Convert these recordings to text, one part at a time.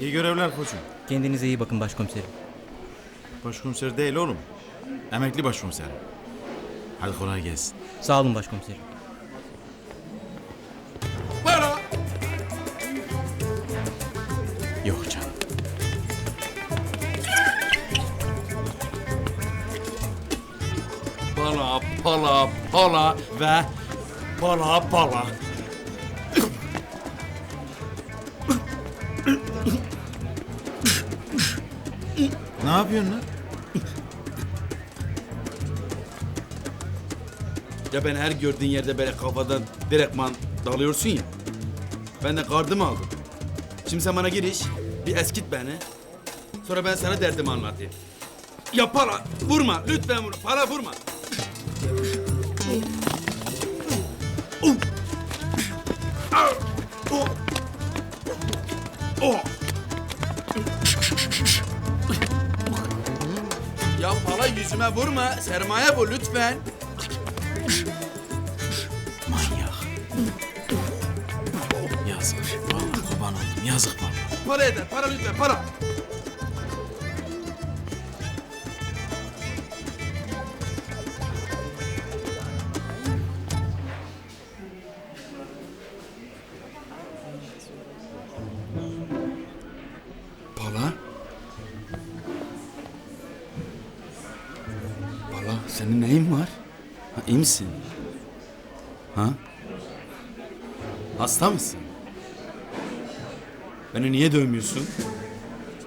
İyi görevler koçum. Kendinize iyi bakın başkomiserim. Başkomiser değil oğlum. Emekli başkomiser. Hadi kolay gelsin. Sağ olun başkomiserim. Para. Yok canım. Pala, pala, pala ve pala, pala. Ne yapıyorsun lan? Ya ben her gördüğün yerde böyle kafadan direktman dalıyorsun ya. Ben de kardımı aldım. Şimdi sen bana giriş, bir eskit beni. Sonra ben sana derdimi anlatayım. Ya para, vurma. Lütfen vurma. Para vurma. Oh. Ah. Oh. Ya para yüzüme vurma. Sermaye bu lütfen. Manyak. Yazık. Vallahi kurban oldum. Yazık bana. Para eder. Para lütfen. Para. Senin neyin var? Ha, iyi misin? Ha? Hasta mısın? Beni niye dövmüyorsun?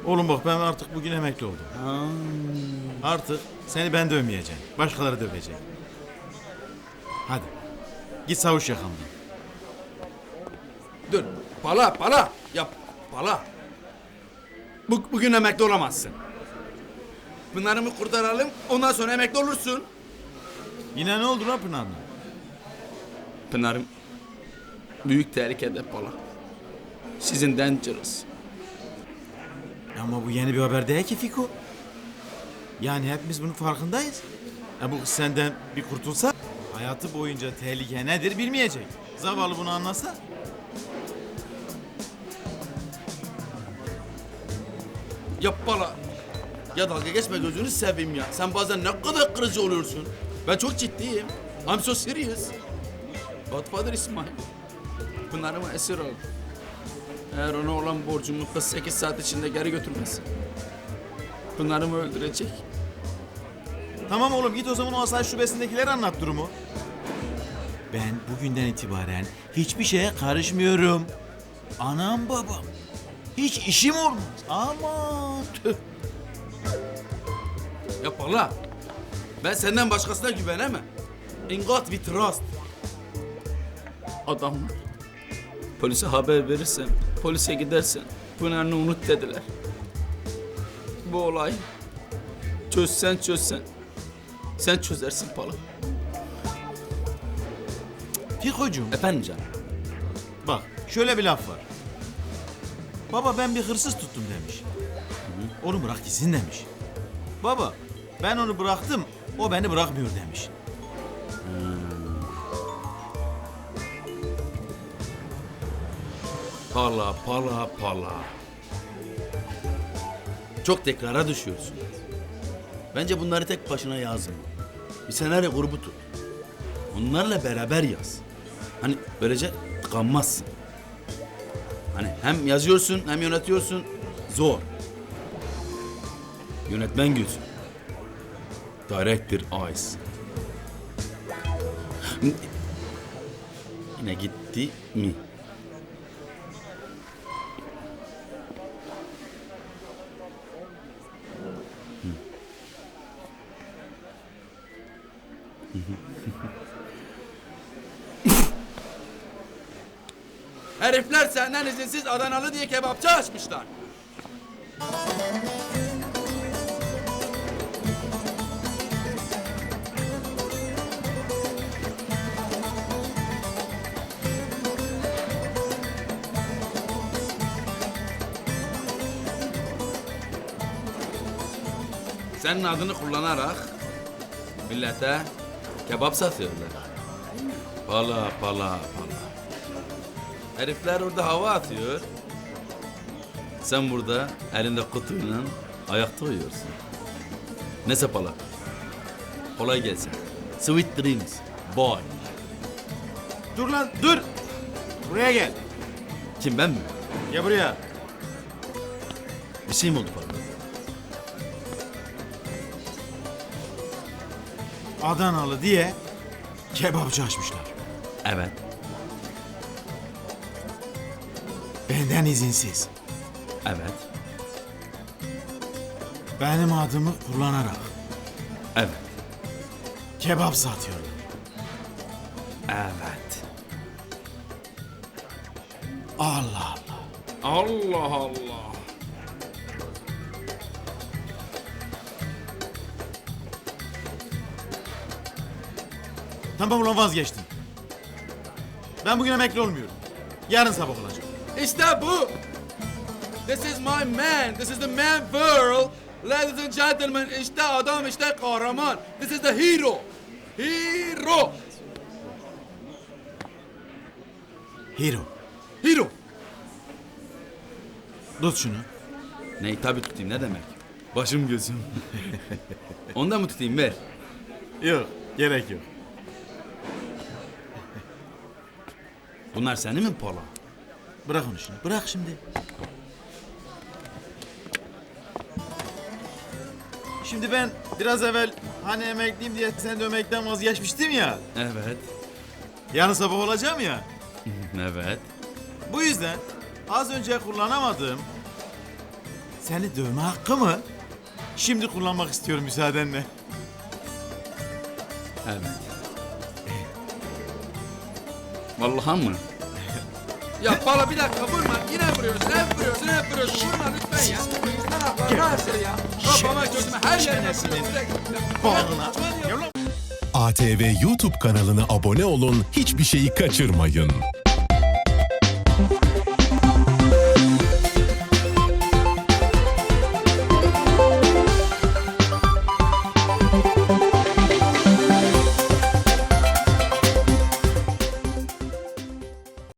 Oğlum bak ben artık bugün emekli oldum. Artık seni ben dövmeyeceğim. Başkaları dövecek. Hadi. Git savuş yakamdan. Dur. Pala, pala. Ya pala. Bu, bugün emekli olamazsın. Pınar'ımı kurtaralım, ondan sonra emekli olursun. Yine ne oldu lan Pınar'la? Pınar'ım büyük tehlikede pala. Sizin dangerous. Ama bu yeni bir haber değil ki Fiko. Yani hepimiz bunun farkındayız. Ya bu kız senden bir kurtulsa hayatı boyunca tehlike nedir bilmeyecek. Zavallı bunu anlasa. Ya pala. Ya dalga geçme gözünü seveyim ya. Sen bazen ne kadar kırıcı oluyorsun. Ben çok ciddiyim. I'm so serious. Godfather İsmail. Pınar'ımı esir aldı. Eğer ona olan borcumu 48 saat içinde geri götürmezse... Pınar'ımı öldürecek. Tamam oğlum git o zaman o asayiş şubesindekileri anlat durumu. Ben bugünden itibaren hiçbir şeye karışmıyorum. Anam babam. Hiç işim olmaz. Aman tüh. Ya Pala, ben senden başkasına güvenemem. In God we trust. Adamlar. Polise haber verirsen, polise gidersen Pınar'ını unut dediler. Bu olay çözsen çözsen sen çözersin Pala. Fikocuğum Efendim canım. bak şöyle bir laf var. Baba ben bir hırsız tuttum demiş. Onu bırak gitsin demiş. Baba ben onu bıraktım o beni bırakmıyor demiş. Pala, pala, pala. Çok tekrara düşüyorsun. Bence bunları tek başına yazma. Bir senaryo grubu tut. Onlarla beraber yaz. Hani böylece tıkanmazsın. Hani hem yazıyorsun hem yönetiyorsun. Zor. Yönetmen gözü. Director eyes. Yine gitti mi? Herifler senden izinsiz Adanalı diye kebapçı açmışlar. Senin adını kullanarak millete kebap satıyorlar. Pala pala pala. Herifler orada hava atıyor. Sen burada elinde kutuyla ayakta uyuyorsun. Neyse Pala. Kolay gelsin. Sweet dreams. Boy. Dur lan dur. Buraya gel. Kim ben mi? Gel buraya. Bir şey mi oldu Pala? Adanalı diye kebapçı açmışlar. Evet. Benden izinsiz. Evet. Benim adımı kullanarak Evet. kebap satıyorlar. Evet. Allah Allah. Allah Allah. Tamam ulan vazgeçtim. Ben bugün emekli olmuyorum. Yarın sabah olacak. İşte bu. This is my man. This is the man world. Ladies and gentlemen, işte adam, işte kahraman. This is the hero. Hero. Hero. Hero. Tut şunu. Neyi tabi tutayım ne demek? Başım gözüm. Ondan mı tutayım ver? Yok gerek yok. Bunlar senin mi Pola? Bırak onu şimdi. Bırak şimdi. Şimdi ben biraz evvel hani emekliyim diye sen de emekten vazgeçmiştim ya. Evet. Yarın sabah olacağım ya. Evet. Bu yüzden az önce kullanamadığım seni dövme hakkımı şimdi kullanmak istiyorum müsaadenle. Evet. Vallahi mı? Ya Pala bir dakika vurma. Yine vuruyorsun. Hep vuruyorsun. Hep vuruyorsun. Vurma lütfen ya. Ya. Kafama gözüme her yerine vuruyorsun. Lan. ATV YouTube kanalına abone olun, hiçbir şeyi kaçırmayın.